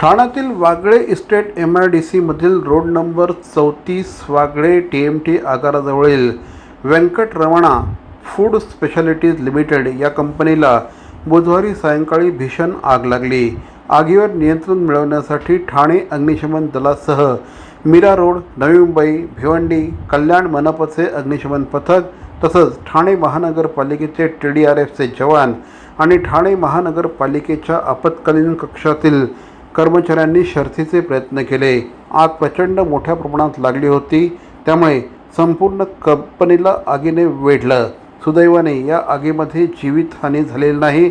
ठाण्यातील Wagle estate M I D सीमधील road number चौतीस Wagle T M T आगाराजवळील Venkat Ramana food specialities limited या कंपनीला बुधवारी सायंकाळी भीषण आग लागली. आगीवर नियंत्रण मिळवण्यासाठी ठाणे अग्निशमन दलासह मीरा रोड नवी मुंबई भिवंडी कल्याण मनपाचे अग्निशमन पथक तसंच ठाणे महानगरपालिकेचे टी डी आर एफचे जवान आणि ठाणे महानगरपालिकेच्या आपत्कालीन कक्षातील कर्मचाऱ्यांनी शर्थीचे प्रयत्न केले. आग प्रचंड मोठ्या प्रमाणात लागली होती. त्यामुळे संपूर्ण कंपनीला आगीने वेढलं. सुदैवाने या आगीमध्ये जीवितहानी झालेली नाही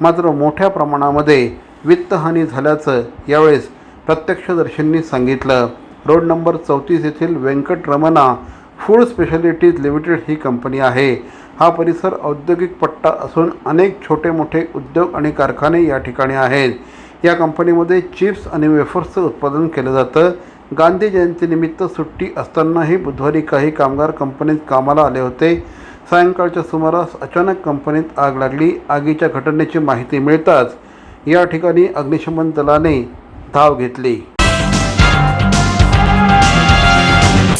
मात्र मोठ्या प्रमाणामध्ये वित्तहानी झाल्याचं यावेळेस प्रत्यक्षदर्शींनी सांगितलं. रोड नंबर चौतीस येथील व्यंकटरमणा फूड स्पेशालिटीज लिमिटेड ही कंपनी आहे. हा परिसर औद्योगिक पट्टा असून अनेक छोटे मोठे उद्योग आणि कारखाने या ठिकाणी आहेत. या कंपनीमध्ये चिप्स आणि वेफर्सचं उत्पादन केलं जातं. गांधी जयंतीनिमित्त सुट्टी असतानाही बुधवारी काही कामगार कंपनीत कामाला आले होते. सायंकाळच्या सुमारास अचानक कंपनीत आग लागली. आगीच्या घटनेची माहिती मिळताच या ठिकाणी अग्निशमन दलाने धाव घेतली.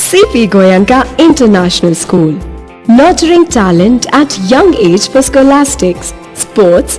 CP Goenka international school nurturing talent at young age for scholastics, sports